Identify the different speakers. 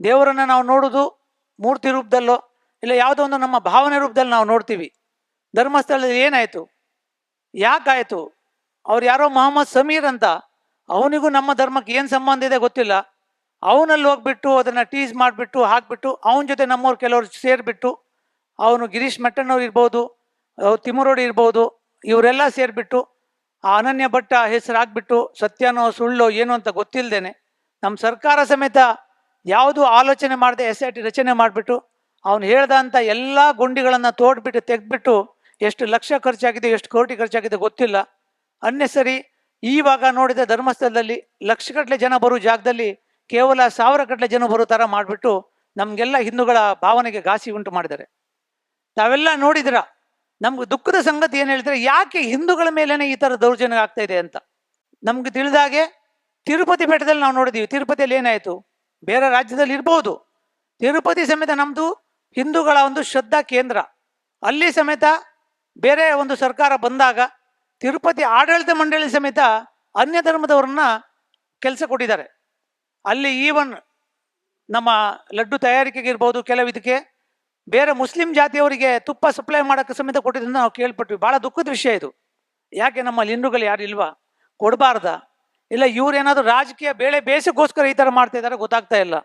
Speaker 1: ದೇವರನ್ನ ನಾವು ನೋಡೋದು ಮೂರ್ತಿ ರೂಪದಲ್ಲೋ, ಇಲ್ಲ ಯಾವುದೋ ಒಂದು ನಮ್ಮ ಭಾವನೆ ರೂಪದಲ್ಲಿ ನಾವು ನೋಡ್ತೀವಿ. ಧರ್ಮಸ್ಥಳದಲ್ಲಿ ಏನಾಯಿತು? ಯಾಕಾಯಿತು? ಅವ್ರು ಯಾರೋ ಮೊಹಮ್ಮದ್ ಸಮೀರ್ ಅಂತ, ಅವನಿಗೂ ನಮ್ಮ ಧರ್ಮಕ್ಕೆ ಏನು ಸಂಬಂಧ ಇದೆ ಗೊತ್ತಿಲ್ಲ. ಅವನಲ್ಲಿ ಹೋಗ್ಬಿಟ್ಟು ಅದನ್ನು ಟೀಸ್ ಮಾಡಿಬಿಟ್ಟು, ಹಾಕ್ಬಿಟ್ಟು, ಅವನ ಜೊತೆ ನಮ್ಮವ್ರು ಕೆಲವರು ಸೇರಿಬಿಟ್ಟು, ಅವನು ಗಿರೀಶ್ ಮಟ್ಟಣ್ಣವ್ರು ಇರ್ಬೋದು ತಿಮುರೋಡಿ ಇರ್ಬೋದು, ಇವರೆಲ್ಲ ಸೇರಿಬಿಟ್ಟು, ಆ ಅನನ್ಯ ಭಟ್ಟ ಹೆಸರು ಹಾಕ್ಬಿಟ್ಟು ಸತ್ಯನೋ ಸುಳ್ಳೋ ಏನು ಅಂತ ಗೊತ್ತಿಲ್ಲದೇನೆ ನಮ್ಮ ಸರ್ಕಾರ ಸಮೇತ ಯಾವುದು ಆಲೋಚನೆ ಮಾಡದೆ ಎಸ್ ಐ ಟಿ ರಚನೆ ಮಾಡಿಬಿಟ್ಟು ಅವನು ಹೇಳ್ದಂಥ ಎಲ್ಲ ಗುಂಡಿಗಳನ್ನು ತೋಡ್ಬಿಟ್ಟು, ತೆಗೆದ್ಬಿಟ್ಟು ಎಷ್ಟು ಲಕ್ಷ ಖರ್ಚಾಗಿದೆ, ಎಷ್ಟು ಕೋಟಿ ಖರ್ಚಾಗಿದೆ ಗೊತ್ತಿಲ್ಲ. ಅನ್ನೆಸರಿ ಈವಾಗ ನೋಡಿದ ಧರ್ಮಸ್ಥಳದಲ್ಲಿ ಲಕ್ಷಗಟ್ಟಲೆ ಜನ ಬರೋ ಜಾಗದಲ್ಲಿ ಕೇವಲ ಸಾವಿರ ಗಟ್ಟಲೆ ಜನ ಬರೋ ಥರ ಮಾಡಿಬಿಟ್ಟು ನಮಗೆಲ್ಲ ಹಿಂದೂಗಳ ಭಾವನೆಗೆ ಘಾಸಿ ಉಂಟು ಮಾಡಿದ್ದಾರೆ. ತಾವೆಲ್ಲ ನೋಡಿದ್ರ? ನಮ್ಗೆ ದುಃಖದ ಸಂಗತಿ ಏನು ಹೇಳಿದ್ರೆ ಯಾಕೆ ಹಿಂದೂಗಳ ಮೇಲೇನೆ ಈ ಥರ ದೌರ್ಜನ್ಯ ಆಗ್ತಾ ಇದೆ ಅಂತ. ನಮ್ಗೆ ತಿಳಿದಾಗೆ ತಿರುಪತಿ ಬೆಟ್ಟದಲ್ಲಿ ನಾವು ನೋಡಿದೀವಿ. ತಿರುಪತಿಯಲ್ಲಿ ಏನಾಯಿತು? ಬೇರೆ ರಾಜ್ಯದಲ್ಲಿ ಇರ್ಬೋದು. ತಿರುಪತಿ ಸಮೇತ ನಮ್ಮದು ಹಿಂದೂಗಳ ಒಂದು ಶ್ರದ್ಧಾ ಕೇಂದ್ರ. ಅಲ್ಲಿ ಸಮೇತ ಬೇರೆ ಒಂದು ಸರ್ಕಾರ ಬಂದಾಗ ತಿರುಪತಿ ಆಡಳಿತ ಮಂಡಳಿ ಸಮೇತ ಅನ್ಯ ಧರ್ಮದವ್ರನ್ನ ಕೆಲಸ ಕೊಟ್ಟಿದ್ದಾರೆ. ಅಲ್ಲಿ ಈವನ್ ನಮ್ಮ ಲಡ್ಡು ತಯಾರಿಕೆಗೆ ಇರ್ಬೋದು ಕೆಲವು ಇದಕ್ಕೆ ಬೇರೆ ಮುಸ್ಲಿಂ ಜಾತಿಯವರಿಗೆ ತುಪ್ಪ ಸಪ್ಲೈ ಮಾಡೋಕ್ಕೆ ಸಮೇತ ಕೊಟ್ಟಿದ್ದನ್ನು ನಾವು ಕೇಳ್ಪಟ್ವಿ. ಭಾಳ ದುಃಖದ ವಿಷಯ ಇದು. ಯಾಕೆ ನಮ್ಮಲ್ಲಿ ಹಿಂದೂಗಳು ಯಾರು ಇಲ್ವಾ? ಕೊಡಬಾರ್ದ. ಇಲ್ಲ ಇವ್ರೇನಾದ್ರು ರಾಜಕೀಯ ಬೇಳೆ ಬೇಸಿಗೋಸ್ಕರ ಈ ತರ ಮಾಡ್ತಾ ಇದ್ದಾರೆ ಗೊತ್ತಾಗ್ತಾ ಇಲ್ಲ.